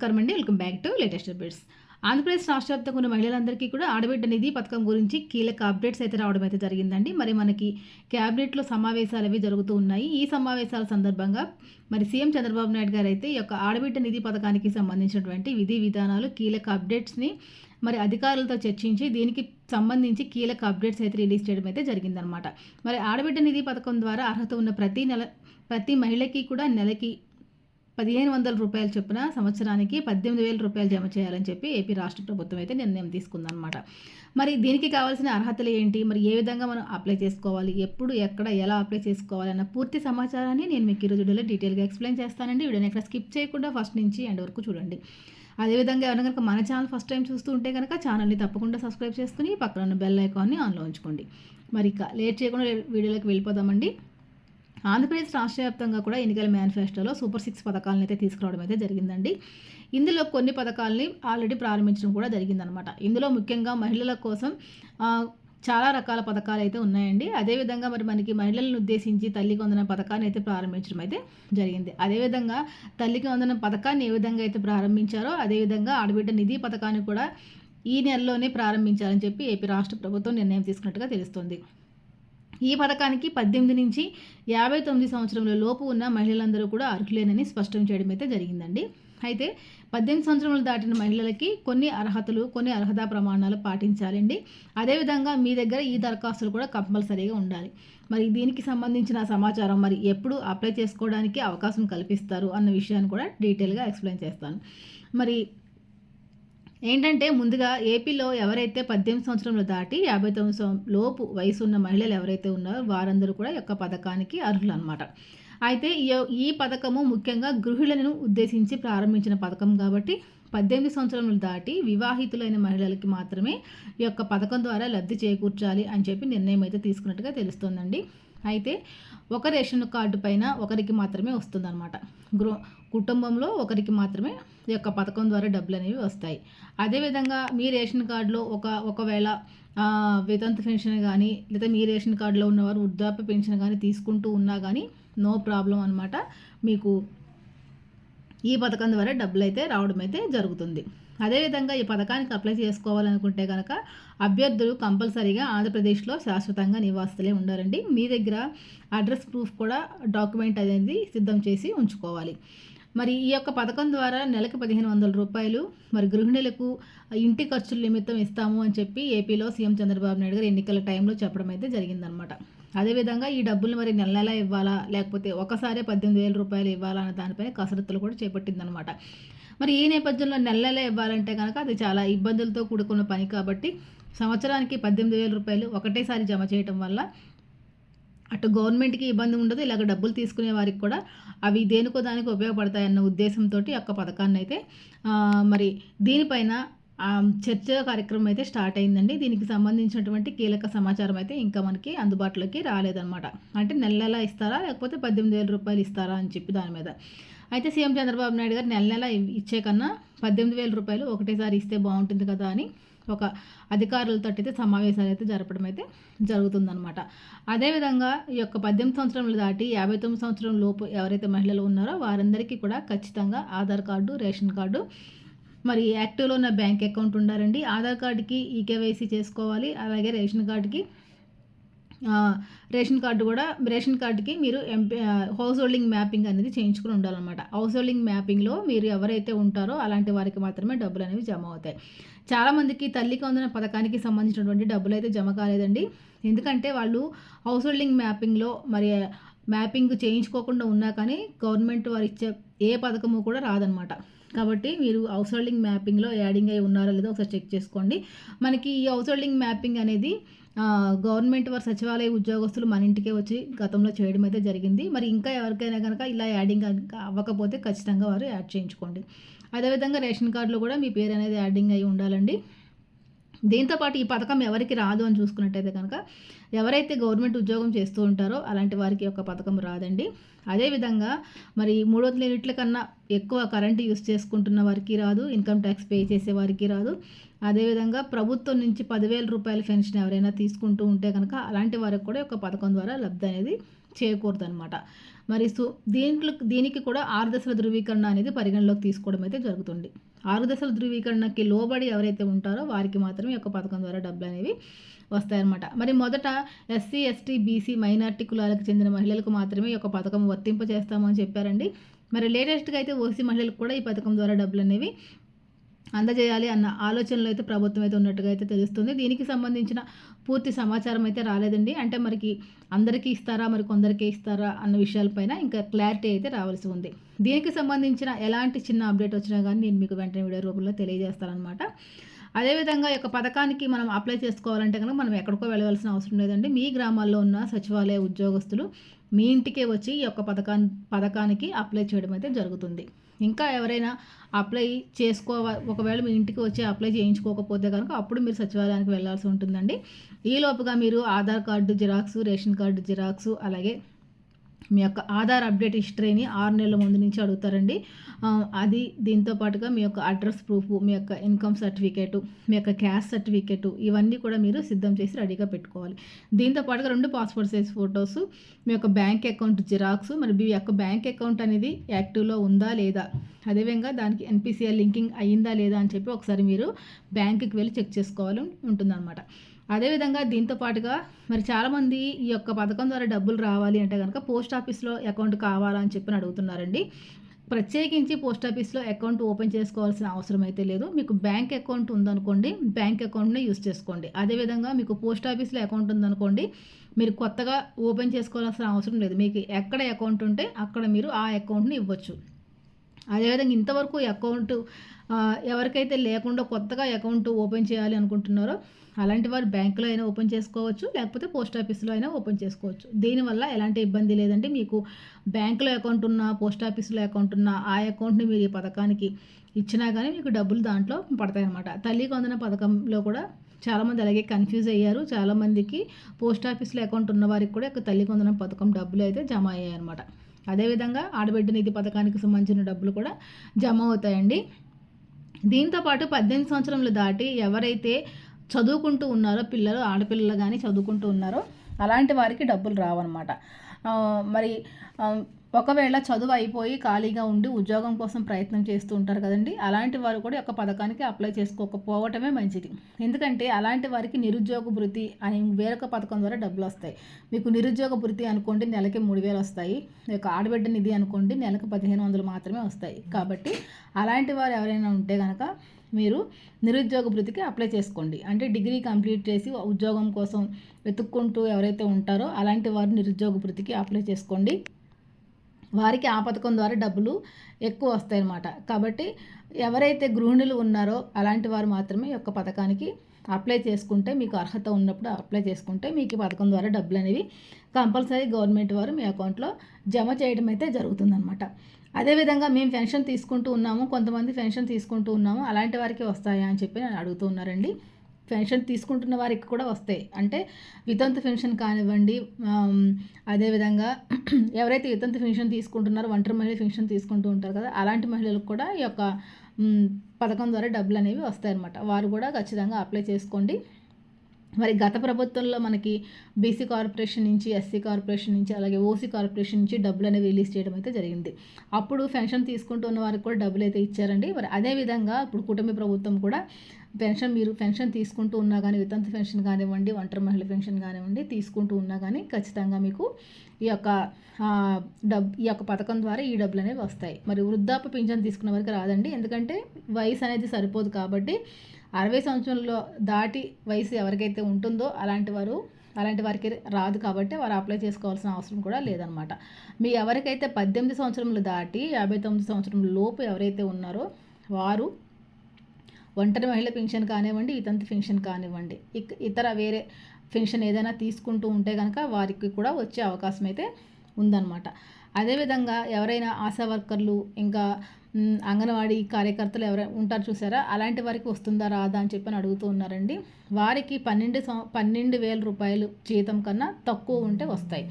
నమస్కారం అండి. Welcome back to latest updates. Andhra Pradesh రాష్ట్ర వ్యాప్తంగా ఉన్న మహిళలందరికీ కూడా ఆడబిడ్డ నిధి పథకం గురించి కీలక అప్డేట్స్ అయితే రావడం అయితే జరిగిందండి. మరి మనకి క్యాబినెట్లో సమావేశాలు అవి జరుగుతూ ఉన్నాయి. ఈ సమావేశాల సందర్భంగా మరి సీఎం చంద్రబాబు నాయుడు గారు అయితే ఈ యొక్క ఆడబిడ్డ నిధి పథకానికి సంబంధించినటువంటి విధి విధానాలు కీలక అప్డేట్స్ని మరి అధికారులతో చర్చించి దీనికి సంబంధించి కీలక అప్డేట్స్ అయితే రిలీజ్ చేయడం అయితే జరిగిందనమాట మరి ఆడబిడ్డ నిధి పథకం ద్వారా అర్హత ఉన్న ప్రతి నెల ప్రతి మహిళకి కూడా నెలకి పదిహేను వందల రూపాయలు చొప్పున సంవత్సరానికి పద్దెనిమిది వేల రూపాయలు జమ చేయాలని చెప్పి ఏపీ రాష్ట్ర ప్రభుత్వం అయితే నిర్ణయం తీసుకుందనమాట మరి దీనికి కావాల్సిన అర్హతలు ఏంటి? మరి ఏ విధంగా మనం అప్లై చేసుకోవాలి? ఎప్పుడు ఎక్కడ ఎలా అప్లై చేసుకోవాలి? అన్న పూర్తి సమాచారాన్ని నేను మీకు ఈరోజు వీడియోలో డీటెయిల్గా ఎక్స్ప్లెయిన్ చేస్తానండి. వీడియోని ఎక్కడ స్కిప్ చేయకుండా ఫస్ట్ నుంచి ఎండ్ వరకు చూడండి. అదేవిధంగా ఎవరైనా కనుక మన ఛానల్ ఫస్ట్ టైం చూస్తూ ఉంటే కనుక ఛానల్ని తప్పకుండా సబ్స్క్రైబ్ చేసుకుని పక్కన ఉన్న బెల్ ఐకాన్ని ఆన్లో ఉంచుకోండి. మరి ఇక లేట్ చేయకుండా వీడియోలోకి వెళ్ళిపోదామండి. ఆంధ్రప్రదేశ్ రాష్ట్ర వ్యాప్తంగా కూడా ఎన్నికల మేనిఫెస్టోలో సూపర్ సిక్స్ పథకాలను అయితే తీసుకురావడం అయితే జరిగిందండి. ఇందులో కొన్ని పథకాలని ఆల్రెడీ ప్రారంభించడం కూడా జరిగిందనమాట ఇందులో ముఖ్యంగా మహిళల కోసం చాలా రకాల పథకాలు అయితే ఉన్నాయండి. అదేవిధంగా మరి మనకి మహిళలను ఉద్దేశించి తల్లికి వందన పథకాన్ని అయితే ప్రారంభించడం అయితే జరిగింది. అదేవిధంగా తల్లికి వందన పథకాన్ని ఏ విధంగా అయితే ప్రారంభించారో అదేవిధంగా ఆడబిడ్డ నిధి పథకాన్ని కూడా ఈ నెలలోనే ప్రారంభించాలని చెప్పి ఏపీ రాష్ట్ర ప్రభుత్వం నిర్ణయం తీసుకున్నట్టుగా తెలుస్తుంది. ఈ పథకానికి పద్దెనిమిది నుంచి యాభై తొమ్మిది సంవత్సరంలో లోపు ఉన్న మహిళలందరూ కూడా అర్హులేనని స్పష్టం చేయడం అయితే జరిగిందండి. అయితే పద్దెనిమిది సంవత్సరములు దాటిన మహిళలకి కొన్ని అర్హతలు కొన్ని అర్హత ప్రమాణాలు పాటించాలండి. అదేవిధంగా మీ దగ్గర ఈ దరఖాస్తులు కూడా కంపల్సరీగా ఉండాలి. మరి దీనికి సంబంధించిన సమాచారం మరి ఎప్పుడు అప్లై చేసుకోవడానికి అవకాశం కల్పిస్తారు అన్న విషయాన్ని కూడా డీటెయిల్గా ఎక్స్ప్లెయిన్ చేస్తాను. మరి ఏంటంటే ముందుగా ఏపీలో ఎవరైతే పద్దెనిమిది సంవత్సరంలో దాటి యాభై తొమ్మిది లోపు వయసు ఉన్న మహిళలు ఎవరైతే ఉన్నారో వారందరూ కూడా యొక్క పథకానికి అర్హులు అనమాట అయితే ఈ పథకము ముఖ్యంగా గృహిణులను ఉద్దేశించి ప్రారంభించిన పథకం కాబట్టి పద్దెనిమిది సంవత్సరములు దాటి వివాహితులైన మహిళలకి మాత్రమే ఈ యొక్క పథకం ద్వారా లబ్ధి చేకూర్చాలి అని చెప్పి నిర్ణయం అయితే తీసుకున్నట్టుగా తెలుస్తోందండి. అయితే ఒక రేషన్ కార్డు పైన ఒకరికి మాత్రమే వస్తుందన్నమాట. గృహ కుటుంబంలో ఒకరికి మాత్రమే ఈ యొక్క పథకం ద్వారా డబ్బులు అనేవి వస్తాయి. అదేవిధంగా మీ రేషన్ కార్డులో ఒక ఒకవేళ వితంతు పెన్షన్ కానీ లేదా మీ రేషన్ కార్డులో ఉన్నవారు వృద్ధాప్య పెన్షన్ కానీ తీసుకుంటూ ఉన్నా కానీ నో ప్రాబ్లం అనమాట మీకు ఈ పథకం ద్వారా డబ్బులు అయితే రావడం అయితే జరుగుతుంది. అదేవిధంగా ఈ పథకానికి అప్లై చేసుకోవాలనుకుంటే కనుక అభ్యర్థులు కంపల్సరీగా ఆంధ్రప్రదేశ్లో శాశ్వతంగా నివాసితులే ఉండాలండి. మీ దగ్గర అడ్రస్ ప్రూఫ్ కూడా డాక్యుమెంట్ అనేది సిద్ధం చేసి ఉంచుకోవాలి. మరి ఈ యొక్క పథకం ద్వారా నెలకు పదిహేను వందల రూపాయలు మరి గృహిణులకు ఇంటి ఖర్చుల నిమిత్తం ఇస్తాము అని చెప్పి ఏపీలో సీఎం చంద్రబాబు నాయుడు గారు ఎన్నికల టైంలో చెప్పడం అయితే జరిగిందనమాట అదేవిధంగా ఈ డబ్బులు మరి నెల నెల ఇవ్వాలా లేకపోతే ఒకసారి పద్దెనిమిది వేల రూపాయలు ఇవ్వాలా అనే దానిపైన కసరత్తులు కూడా చేపట్టిందనమాట మరి ఈ నేపథ్యంలో నెలలే ఇవ్వాలంటే కనుక అది చాలా ఇబ్బందులతో కూడుకున్న పని కాబట్టి సంవత్సరానికి పద్దెనిమిది వేల రూపాయలు ఒకటేసారి జమ చేయటం వల్ల అటు గవర్నమెంట్కి ఇబ్బంది ఉండదు ఇలాగ డబ్బులు తీసుకునే వారికి కూడా అవి దేనికో దానికి ఉపయోగపడతాయన్న ఉద్దేశంతో యొక్క పథకాన్ని అయితే మరి దీనిపైన చర్చ కార్యక్రమం అయితే స్టార్ట్ అయిందండి. దీనికి సంబంధించినటువంటి కీలక సమాచారం అయితే ఇంకా మనకి అందుబాటులోకి రాలేదన్నమాట. అంటే నెల నెల ఇస్తారా లేకపోతే పద్దెనిమిది వేల రూపాయలు ఇస్తారా అని చెప్పి దాని మీద. అయితే సీఎం చంద్రబాబు నాయుడు గారు నెల నెల ఇచ్చే కన్నా పద్దెనిమిది వేల రూపాయలు ఒకటేసారి ఇస్తే బాగుంటుంది కదా అని ఒక అధికారులతో అయితే సమావేశాలు అయితే జరపడం అయితే జరుగుతుందనమాట అదేవిధంగా ఈ యొక్క పద్దెనిమిది సంవత్సరములు దాటి యాభై తొమ్మిది సంవత్సరం లోపు ఎవరైతే మహిళలు ఉన్నారో వారందరికీ కూడా ఖచ్చితంగా ఆధార్ కార్డు రేషన్ కార్డు మరి యాక్టివ్లో ఉన్న బ్యాంక్ అకౌంట్ ఉండాలండి. ఆధార్ కార్డుకి ఈకేవైసీ చేసుకోవాలి అలాగే రేషన్ కార్డుకి రేషన్ కార్డు కూడా రేషన్ కార్డుకి మీరు ఎంపీ హౌస్ హోల్డింగ్ మ్యాపింగ్ అనేది చేయించుకుని ఉండాలన్నమాట. హౌస్ హోల్డింగ్ మ్యాపింగ్లో మీరు ఎవరైతే ఉంటారో అలాంటి వారికి మాత్రమే డబ్బులు అనేవి జమ అవుతాయి. చాలామందికి తల్లికి వందన పథకానికి సంబంధించినటువంటి డబ్బులు అయితే జమ కాలేదండి. ఎందుకంటే వాళ్ళు హౌస్ హోల్డింగ్ మ్యాపింగ్లో మరి మ్యాపింగ్ చేయించుకోకుండా ఉన్నా కానీ గవర్నమెంట్ వారు ఇచ్చే ఏ పథకము కూడా రాదనమాట కాబట్టి మీరు హౌస్ హోల్డింగ్ మ్యాపింగ్లో యాడింగ్ అయి ఉన్నారో లేదో ఒకసారి చెక్ చేసుకోండి. మనకి ఈ హౌస్ హోల్డింగ్ మ్యాపింగ్ అనేది గవర్నమెంట్ వారి సచివాలయ ఉద్యోగస్తులు మన ఇంటికే వచ్చి గతంలో చేయడం అయితే జరిగింది. మరి ఇంకా ఎవరికైనా కనుక ఇలా యాడింగ్ అవ్వకపోతే ఖచ్చితంగా వారు యాడ్ చేయించుకోండి. అదేవిధంగా రేషన్ కార్డులో కూడా మీ పేరు అనేది యాడింగ్ అయి ఉండాలండి. దీంతో పాటు ఈ పథకం ఎవరికి రాదు అని చూసుకున్నట్టయితే కనుక ఎవరైతే గవర్నమెంట్ ఉద్యోగం చేస్తూ ఉంటారో అలాంటి వారికి యొక్క పథకం రాదండి. అదేవిధంగా మరి మూడు వందల యూనిట్ల కన్నా ఎక్కువ కరెంటు యూస్ చేసుకుంటున్న వారికి రాదు ఇన్కమ్ ట్యాక్స్ పే చేసే వారికి రాదు. అదేవిధంగా ప్రభుత్వం నుంచి పదివేల రూపాయల పెన్షన్ ఎవరైనా తీసుకుంటూ ఉంటే కనుక అలాంటి వారికి కూడా ఒక పథకం ద్వారా లబ్ధి అనేది చేయకూడదు అనమాట మరి సు దీంట్లో దీనికి కూడా ఆరు దశల ధృవీకరణ అనేది పరిగణలోకి తీసుకోవడం అయితే జరుగుతుంది. ఆరు దశల ధృవీకరణకి లోబడి ఎవరైతే ఉంటారో వారికి మాత్రమే ఈ యొక్క పథకం ద్వారా డబ్బులు అనేవి వస్తాయన్నమాట. మరి మొదట ఎస్సీ ఎస్టీ బీసీ మైనార్టీ కులాలకు చెందిన మహిళలకు మాత్రమే ఈ యొక్క పథకం వర్తింపజేస్తామని చెప్పారండి. మరి లేటెస్ట్గా అయితే ఓసీ మహిళలకు కూడా ఈ పథకం ద్వారా డబ్బులు అనేవి అందజేయాలి అన్న ఆలోచనలో అయితే ప్రభుత్వం అయితే ఉన్నట్టుగా అయితే తెలుస్తుంది. దీనికి సంబంధించిన పూర్తి సమాచారం అయితే రాలేదండి. అంటే మనకి అందరికీ ఇస్తారా మరి కొందరికి ఇస్తారా అన్న విషయాలపైన ఇంకా క్లారిటీ అయితే రావాల్సి ఉంది. దీనికి సంబంధించిన ఎలాంటి చిన్న అప్డేట్ వచ్చినా కానీ నేను మీకు వెంటనే వీడియో రూపంలో తెలియజేస్తానమాట అదేవిధంగా ఈ యొక్క పథకానికి మనం అప్లై చేసుకోవాలంటే కనుక మనం ఎక్కడికో వెళ్ళవలసిన అవసరం లేదండి. మీ గ్రామాల్లో ఉన్న సచివాలయ ఉద్యోగస్తులు మీ ఇంటికే వచ్చి ఈ యొక్క పథకాన్ని పథకానికి అప్లై చేయడం అయితే జరుగుతుంది. ఇంకా ఎవరైనా అప్లై చేసుకోవ ఒకవేళ మీ ఇంటికి వచ్చి అప్లై చేయించుకోకపోతే కనుక అప్పుడు మీరు సచివాలయానికి వెళ్ళాల్సి ఉంటుందండి. ఈ లోపుగా మీరు Aadhaar card xerox ration card xerox అలాగే మీ యొక్క ఆధార్ అప్డేట్ హిస్టరీని ఆరు నెలల ముందు నుంచి అడుగుతారండి. అది దీంతో పాటుగా మీ యొక్క అడ్రస్ ప్రూఫ్ మీ యొక్క ఇన్కమ్ సర్టిఫికేటు మీ యొక్క క్యాష్ సర్టిఫికేటు ఇవన్నీ కూడా మీరు సిద్ధం చేసి రెడీగా పెట్టుకోవాలి. దీంతో పాటుగా రెండు పాస్పోర్ట్ సైజ్ ఫొటోస్ మీ యొక్క బ్యాంక్ అకౌంట్ జిరాక్స్ మరి మీ యొక్క బ్యాంక్ అకౌంట్ అనేది యాక్టివ్లో ఉందా లేదా? అదేవిధంగా దానికి ఎన్పిసిఐ లింకింగ్ అయ్యిందా లేదా అని చెప్పి ఒకసారి మీరు బ్యాంకుకి వెళ్ళి చెక్ చేసుకోవాలి ఉంటుందన్నమాట. అదేవిధంగా దీంతో పాటుగా మరి చాలామంది ఈ యొక్క పథకం ద్వారా డబ్బులు రావాలి అంటే కనుక పోస్ట్ ఆఫీస్లో అకౌంట్ కావాలని చెప్పి అడుగుతున్నారండి. ప్రత్యేకించి పోస్ట్ ఆఫీస్లో అకౌంట్ ఓపెన్ చేసుకోవాల్సిన అవసరం అయితే లేదు. మీకు బ్యాంక్ అకౌంట్ ఉందనుకోండి బ్యాంక్ అకౌంట్నే యూస్ చేసుకోండి. అదేవిధంగా మీకు పోస్ట్ ఆఫీస్లో అకౌంట్ ఉందనుకోండి మీరు కొత్తగా ఓపెన్ చేసుకోవాల్సిన అవసరం లేదు. మీకు ఎక్కడ అకౌంట్ ఉంటే అక్కడ మీరు ఆ అకౌంట్ని ఇవ్వచ్చు. అదేవిధంగా ఇంతవరకు అకౌంట్ ఎవరికైతే లేకుండా కొత్తగా అకౌంట్ ఓపెన్ చేయాలి అనుకుంటున్నారో అలాంటి వారు బ్యాంకులో అయినా ఓపెన్ చేసుకోవచ్చు లేకపోతే పోస్ట్ ఆఫీస్లో అయినా ఓపెన్ చేసుకోవచ్చు. దీనివల్ల ఎలాంటి ఇబ్బంది లేదంటే మీకు బ్యాంకులో అకౌంట్ ఉన్న పోస్ట్ ఆఫీస్లో అకౌంట్ ఉన్న ఆ అకౌంట్ని మీరు ఈ పథకానికి ఇచ్చినా కానీ మీకు డబ్బులు దాంట్లో పడతాయన్నమాట తల్లి కొందన పథకంలో కూడా చాలామంది అలాగే కన్ఫ్యూజ్ అయ్యారు. చాలామందికి పోస్ట్ ఆఫీస్లో అకౌంట్ ఉన్న వారికి కూడా తల్లి కొందన పథకం డబ్బులు అయితే జమ అయ్యాయి అనమాట అదేవిధంగా ఆడబిడ్డ నిధి పథకానికి సంబంధించిన డబ్బులు కూడా జమ అవుతాయండి. దీంతోపాటు పద్దెనిమిది సంవత్సరములు దాటి ఎవరైతే చదువుకుంటూ ఉన్నారో పిల్లలు ఆడపిల్లలు కానీ చదువుకుంటూ ఉన్నారో అలాంటి వారికి డబ్బులు రావన్నమాట. మరి ఒకవేళ చదువు అయిపోయి ఖాళీగా ఉండి ఉద్యోగం కోసం ప్రయత్నం చేస్తూ ఉంటారు కదండి అలాంటి వారు కూడా ఒక పథకానికి అప్లై చేసుకోకపోవటమే మంచిది. ఎందుకంటే అలాంటి వారికి నిరుద్యోగ భృతి అని వేరొక పథకం ద్వారా డబ్బులు వస్తాయి. మీకు నిరుద్యోగ భృతి అనుకోండి నెలకి మూడు వేలు వస్తాయి. ఇక ఆడబిడ్డ నిధి అనుకోండి నెలకు పదిహేను వందలు మాత్రమే వస్తాయి. కాబట్టి అలాంటి వారు ఎవరైనా ఉంటే కనుక మీరు నిరుద్యోగ భృతికి అప్లై చేసుకోండి. అంటే డిగ్రీ కంప్లీట్ చేసి ఉద్యోగం కోసం వెతుక్కుంటూ ఎవరైతే ఉంటారో అలాంటి వారు నిరుద్యోగ భృతికి అప్లై చేసుకోండి. వారికి ఆ పథకం ద్వారా డబ్బులు ఎక్కువ వస్తాయి అన్నమాట కాబట్టి ఎవరైతే గృహిణులు ఉన్నారో అలాంటి వారు మాత్రమే ఈ యొక్క పథకానికి అప్లై చేసుకుంటే మీకు అర్హత ఉన్నప్పుడు అప్లై చేసుకుంటే మీకు ఈ పథకం ద్వారా డబ్బులు అనేవి కంపల్సరీ గవర్నమెంట్ వారు మీ అకౌంట్లో జమ చేయడం అయితే జరుగుతుందన్నమాట. అదేవిధంగా మేము పెన్షన్ తీసుకుంటూ ఉన్నాము కొంతమంది పెన్షన్ తీసుకుంటూ ఉన్నాము అలాంటి వారికి వస్తాయా అని చెప్పి నేను అడుగుతూ ఉన్నారండి. పెన్షన్ తీసుకుంటున్న వారికి కూడా వస్తాయి. అంటే వితంతు పెన్షన్ కానివ్వండి అదేవిధంగా ఎవరైతే వితంత పెన్షన్ తీసుకుంటున్నారో ఒంటరి మహిళ పెన్షన్ తీసుకుంటూ ఉంటారు కదా అలాంటి మహిళలకు కూడా ఈ యొక్క పథకం ద్వారా డబ్బులు అనేవి వస్తాయన్నమాట. వారు కూడా ఖచ్చితంగా అప్లై చేసుకోండి. మరి గత ప్రభుత్వంలో మనకి బీసీ కార్పొరేషన్ నుంచి ఎస్సీ కార్పొరేషన్ నుంచి అలాగే ఓసీ కార్పొరేషన్ నుంచి డబ్బులు అనేవి రిలీజ్ చేయడం అయితే జరిగింది. అప్పుడు పెన్షన్ తీసుకుంటున్న వారికి కూడా డబ్బులు అయితే ఇచ్చారండి. మరి అదేవిధంగా ఇప్పుడు కుటుంబ ప్రభుత్వం కూడా పెన్షన్ మీరు పెన్షన్ తీసుకుంటూ ఉన్నా కానీ వితంత పెన్షన్ కానివ్వండి ఒంటరి మహిళ పెన్షన్ కానివ్వండి తీసుకుంటూ ఉన్నా కానీ ఖచ్చితంగా మీకు ఈ యొక్క డబ్ ఈ యొక్క పథకం ద్వారా ఈ డబ్బులు అనేవి వస్తాయి. మరి వృద్ధాప్య పింఛన్ తీసుకున్న వరకు రాదండి. ఎందుకంటే వయసు అనేది సరిపోదు కాబట్టి అరవై సంవత్సరంలో దాటి వయసు ఎవరికైతే ఉంటుందో అలాంటి వారు అలాంటి వారికి రాదు కాబట్టి వారు అప్లై చేసుకోవాల్సిన అవసరం కూడా లేదనమాట మీ ఎవరికైతే పద్దెనిమిది సంవత్సరములు దాటి యాభై తొమ్మిది సంవత్సరం లోపు ఎవరైతే ఉన్నారో వారు ఒంటరి మహిళ పెన్షన్ కానివ్వండి ఇతంతి పెన్షన్ కానివ్వండి ఇతర వేరే పెన్షన్ ఏదైనా తీసుకుంటూ ఉంటే కనుక వారికి కూడా వచ్చే అవకాశం అయితే ఉందన్నమాట. అదేవిధంగా ఎవరైనా ఆశా వర్కర్లు ఇంకా అంగన్వాడీ కార్యకర్తలు ఎవరైనా ఉంటారు చూసారా? అలాంటి వారికి వస్తుందా రాదా అని చెప్పని అడుగుతూ ఉన్నారండి. వారికి పన్నెండు సం పన్నెండు వేల రూపాయలు జీతం కన్నా తక్కువ ఉంటే వస్తాయి.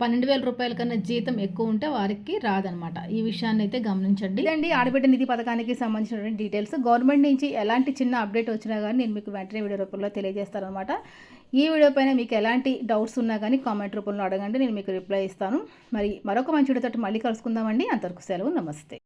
పన్నెండు వేల రూపాయల కన్నా జీతం ఎక్కువ ఉంటే వారికి రాదనమాట. ఈ విషయాన్ని అయితే గమనించండి. ఇదండి ఆడబిడ్డ నిధి పథకానికి సంబంధించినటువంటి డీటెయిల్స్. గవర్నమెంట్ నుంచి ఎలాంటి చిన్న అప్డేట్ వచ్చినా కానీ నేను మీకు వెంటనే వీడియో రూపంలో తెలియజేస్తాను అనమాట ఈ వీడియో పైన మీకు ఎలాంటి డౌట్స్ ఉన్నా కానీ కామెంట్ రూపంలో అడగండి నేను మీకు రిప్లై ఇస్తాను. మరి మరొక మంచి వీడియోతో మళ్ళీ కలుసుకుందామండి. అంతవరకు సెలవు నమస్తే.